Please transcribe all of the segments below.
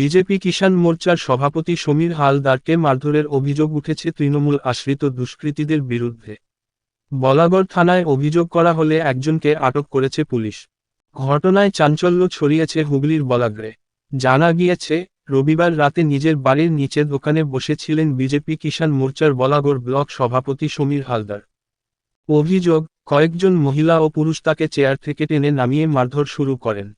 BJP Kisan মোর্চার সভাপতি সমীর হালদারকে মারধরের অভিযোগ উঠেছে তৃণমূল আশ্রিত দুষ্কৃতীদের বিরুদ্ধে। বলাগড় থানায় অভিযোগ করা হলে একজনকে আটক করেছে পুলিশ। ঘটনায় চাঞ্চল্য ছড়িয়েছে হুগলির বলাগড়ে। জানা গিয়েছে, রবিবার রাতে নিজের বাড়ির নিচে দোকানে বসেছিলেন বিজেপি কিষাণ মোর্চার বলাগড় ব্লক সভাপতি সমীর হালদার। অভিযোগ, কয়েকজন মহিলা ও পুরুষ তাকে চেয়ার থেকে টেনে নামিয়ে মারধর শুরু করেন।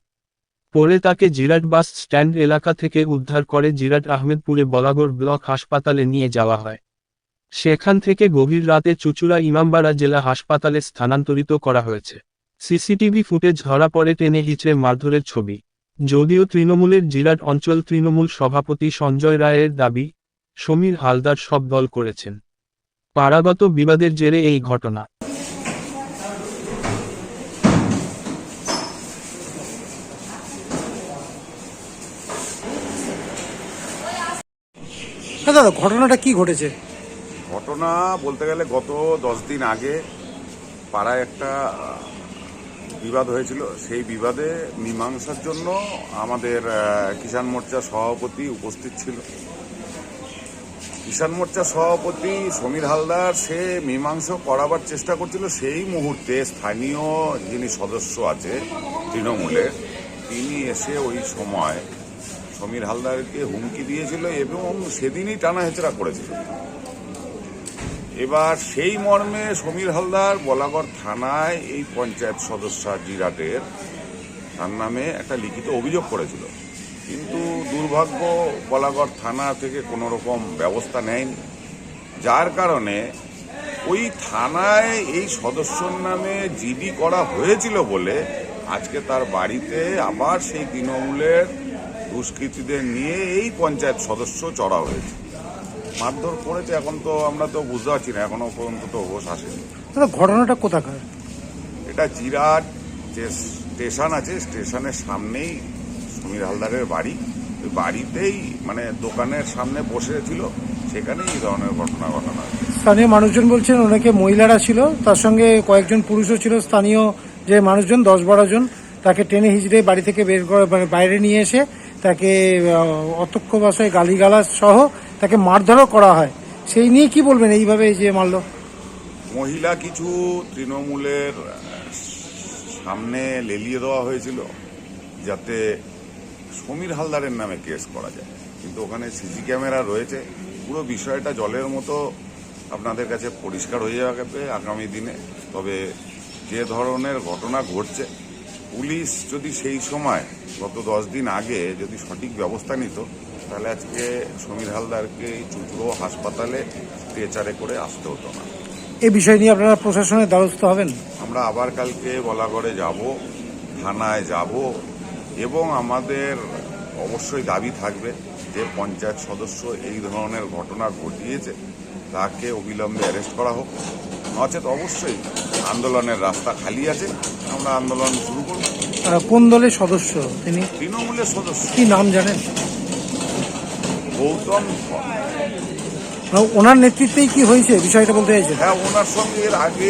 পরে তাকে জিরাট বাস স্ট্যান্ড এলাকা থেকে উদ্ধার করে জিরাট আহমেদপুরে বলাগড় ব্লক হাসপাতালে নিয়ে যাওয়া হয়। সেখান থেকে গভীর রাতে চুচুড়া ইমামবাড়া জেলা হাসপাতালে স্থানান্তরিত করা হয়েছে। সিসিটিভি ফুটেজ ধরা পড়ে টেনে হিচড়ে মারধরের ছবি। যদিও তৃণমূলের জিরাট অঞ্চল তৃণমূল সভাপতি সঞ্জয় রায়ের দাবি, সমীর হালদার সব দল করেছেন। পাড়াগত বিবাদের জেরে এই ঘটনা। হ্যাঁ দাদা, ঘটনাটা কি ঘটেছে? ঘটনা বলতে গেলে গত দশ দিন আগে পাড়ায় একটা বিবাদ হয়েছিল। সেই বিবাদে মীমাংসার জন্য আমাদের কিষাণ মোর্চার সভাপতি উপস্থিত ছিল। কিষাণ মোর্চার সভাপতি সমীর হালদার, সে মীমাংসা করাবার চেষ্টা করছিল। সেই মুহূর্তে স্থানীয় যিনি সদস্য আছে তৃণমূলের, তিনি এসে ওই সময় সমীর হালদারকে হুমকি দিয়েছিল এবং সেদিনই টানা হেচড়া করেছিল। এবার সেই মর্মে সমীর হালদার বলাগড় থানায় এই পঞ্চায়েত সদস্য জিরাটের তার নামে একটা লিখিত অভিযোগ করেছিল। কিন্তু দুর্ভাগ্য বলাগড় থানা থেকে কোনো রকম ব্যবস্থা নেয়নি। যার কারণে ওই থানায় এই সদস্যর নামে জিডি করা হয়েছিল বলে আজকে তার বাড়িতে আবার সেই তৃণমূলের দুষ্কৃতীদের নিয়ে এই পঞ্চায়েত সদস্য চড়া হয়েছে। মারধর করেছে এখন তো আমরা তো বুঝতে পারছি না এখনও পর্যন্ত তো হোশ আসেনি। দাদা ঘটনাটা কোথাকার? এটা জিরাট যে স্টেশন আছে স্টেশনের সামনেই সমীর হালদারের বাড়ি। ওই বাড়িতেই মানে দোকানের সামনে বসেছিল সেখানেই এই ধরনের ঘটনা ঘটনা স্থানীয় মানুষজন বলছেন অনেকে মহিলারা ছিল তার সঙ্গে কয়েকজন পুরুষও ছিল স্থানীয় যে মানুষজন দশ বারো জন তাকে টেনে হিজড়ে বাড়ি থেকে বের করে মানে বাইরে নিয়ে এসে তাকে অতক্ষ ভাষায় গালিগালাজ সহ তাকে মারধরও করা হয়। সেই নিয়ে কি বলবেন? এইভাবে এই যে মারলো। মহিলা কিছু তৃণমূলের সামনে লেলিয়ে দেওয়া হয়েছিল যাতে সমীর হালদারের নামে কেস করা যায়। কিন্তু ওখানে সিসি ক্যামেরা রয়েছে। পুরো বিষয়টা জলের মতো আপনাদের কাছে পরিষ্কার হয়ে যাবে আগামী দিনে। তবে যে ধরনের ঘটনা ঘটছে পুলিশ যদি সেই সময় গত দশ দিন আগে যদি সঠিক ব্যবস্থা নিত তাহলে আজকে সমীর হালদারকে এই চুচুড়ো হাসপাতালে স্ট্রেচারে করে আসতে হতো না। এ বিষয় নিয়ে আপনারা প্রশাসনের দ্বারস্থ হবেন? আমরা আবার কালকে বলাগড়ে যাব থানায় যাব এবং আমাদের অবশ্যই দাবি থাকবে যে পঞ্চায়েত সদস্য এই ধরনের ঘটনা ঘটিয়েছে তাকে অবিলম্বে অ্যারেস্ট করা হোক। নচেত অবশ্যই। আন্দোলনের রাস্তা খালি আছে আমরা আন্দোলন শুরু করব। কোন দলের সদস্য তিনি? তৃণমূলের সদস্য। কি নাম জানেন? গৌতম ওনার নেতৃত্বেই কি হয়েছে? বিষয়টা বলতে চাইছেন। হ্যাঁ ওনার সঙ্গে এর আগে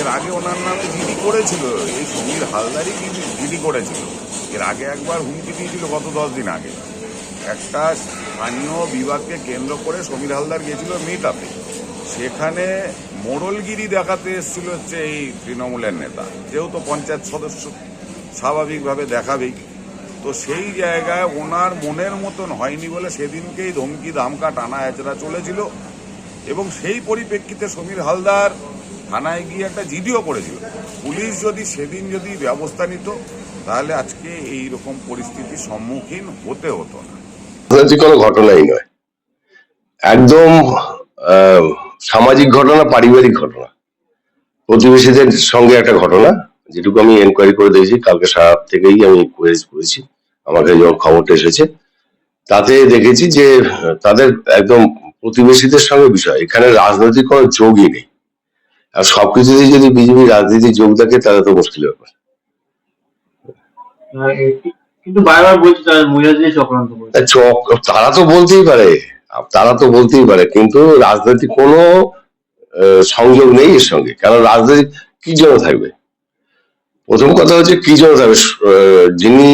এর আগে ওনার নামে জিডি করেছিল। এই সমীর হালদারই জিডি করেছিল। এর আগে একবার হুমকি দিয়েছিল গত দশ দিন আগে। একটা স্থানীয় বিভাগকে কেন্দ্র করে সমীর হালদার গিয়েছিল মিটাতে সেখানে মোড়লগিরি দেখাতে এসেছিল হচ্ছে এই তৃণমূলের নেতা। যেহেতু পঞ্চায়েত সদস্য স্বাভাবিকভাবে দেখাবেই। তো সেই জায়গায় ওনার মনের মতন হয়নি বলে সেদিনকেই ধমকি, ধামকা, টানা এচড়া চলেছিল। এবং সেই পরিপ্রেক্ষিতে সমীর হালদার থানায় গিয়ে একটা জিডিও করেছিল। পুলিশ যদি সেদিন যদি ব্যবস্থা নিত, তাহলে আজকে এই রকম পরিস্থিতির সম্মুখীন হতে হতো না। কোনো ঘটনাই নয়। একদম সামাজিক ঘটনা পারিবারিক ঘটনা। প্রতিবেশীদের সঙ্গে একটা ঘটনা যেটুকু আমি এনকোয়ারি করে দিয়েছি কালকে সারা থেকেই আমি কোয়েজ করেছি আমার কাছে যখন খবরটা এসেছে তাতে দেখেছি যে তাদের একদম প্রতিবেশীদের সঙ্গে বিষয় এখানে রাজনৈতিক কোনো যোগই নেই। আর সবকিছুতেই যদি বিজেপি রাজনীতি যোগ থাকে তাহলে তো মুশকিল ব্যাপার। কিন্তু বারবার বলছে তারা মহিলাদের চক্রান্ত চক তারা তো বলতেই পারে। তারা তো বলতেই পারে, কিন্তু রাজনৈতিক কোনো সংযোগ নেই এর সঙ্গে। কারণ রাজনৈতিক কি জন্য থাকবে? প্রথম কথা হচ্ছে কি জন্য থাকবে? যিনি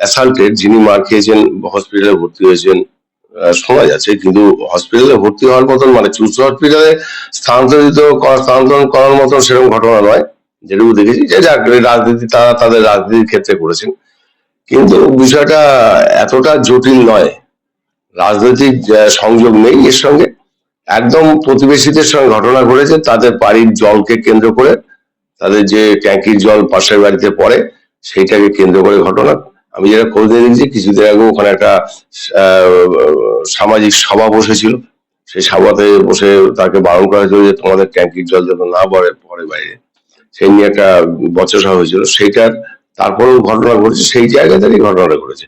অ্যাসাল্টেড যিনি মার খেয়েছেন হসপিটালে ভর্তি হয়েছেন শোনা যাচ্ছে, কিন্তু হসপিটালে ভর্তি হওয়ার মতন মানে চুচ হসপিটালে স্থানান্তরিত করা, স্থানান্তরণ করার মতন সেরকম ঘটনা নয়, যেটুকু দেখেছি, যে যাক রাজনীতি, তারা তাদের রাজনীতির ক্ষেত্রে করেছেন। কিন্তু বিষয়টা এতটা জটিল নয় রাজনৈতিক সংযোগ নেই এর সঙ্গে। একদম প্রতিবেশীদের সঙ্গে ঘটনা ঘটেছে, তাদের বাড়ির জলকে কেন্দ্র করে, তাদের যে ট্যাঙ্কির জল পাশের বাড়িতে পড়ে, সেইটাকে কেন্দ্র করে ঘটনা। আমি যেটা খোঁজ দেখছি, কিছুদিন আগে ওখানে একটা সামাজিক সভা বসেছিল। সেই সভাতে বসে তাকে বারণ করা হয়েছিল যে তোমাদের ট্যাঙ্কির জল যেন না পড়ে পড়ে বাইরে। সেই নিয়ে একটা বচসা হয়েছিল। সেইটার তারপরেও ঘটনা ঘটেছে, সেই জায়গা থেকেই ঘটনাটা ঘটেছে।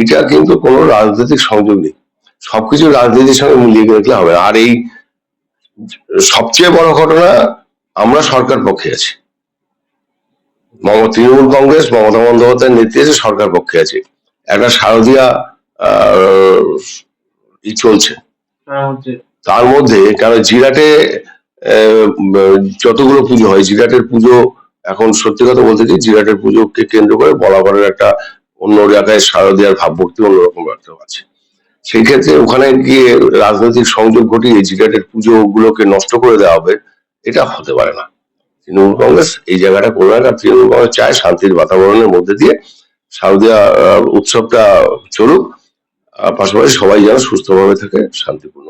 এটা কিন্তু কোনো রাজনৈতিক সংযোগ নেই। সবকিছু রাজনীতির সঙ্গে মিলিয়ে দেখলে হবে আর এই সবচেয়ে বড় ঘটনা আমরা সরকার পক্ষে আছি। তৃণমূল কংগ্রেস মমতা বন্দ্যোপাধ্যায়ের নেতৃত্বে সরকার পক্ষে আছে। একটা শারদীয়া চলছে। তার মধ্যে? তার মধ্যে কারণ জিরাটে আহ, যতগুলো পুজো হয় জিরাটের পুজো এখন সত্যি কথা বলতে কি জিরাটের পুজোকে কেন্দ্র করে বলাবরের একটা অন্য এলাকায় শারদীয়ার ভাবভক্তি অন্যরকম একটা আছে। সেই ক্ষেত্রে ওখানে গিয়ে রাজনৈতিক সংযোগ ঘটিয়ে জিরাটের পুজো গুলোকে নষ্ট করে দেওয়া হবে এটা হতে পারে না। তৃণমূল কংগ্রেস এই জায়গাটা করবে না তৃণমূল কংগ্রেস চায় শান্তির বাতাবরণের মধ্যে দিয়ে আহ, উৎসবটা চলুক পাশাপাশি সবাই যেন সুস্থভাবে থাকে শান্তিপূর্ণ।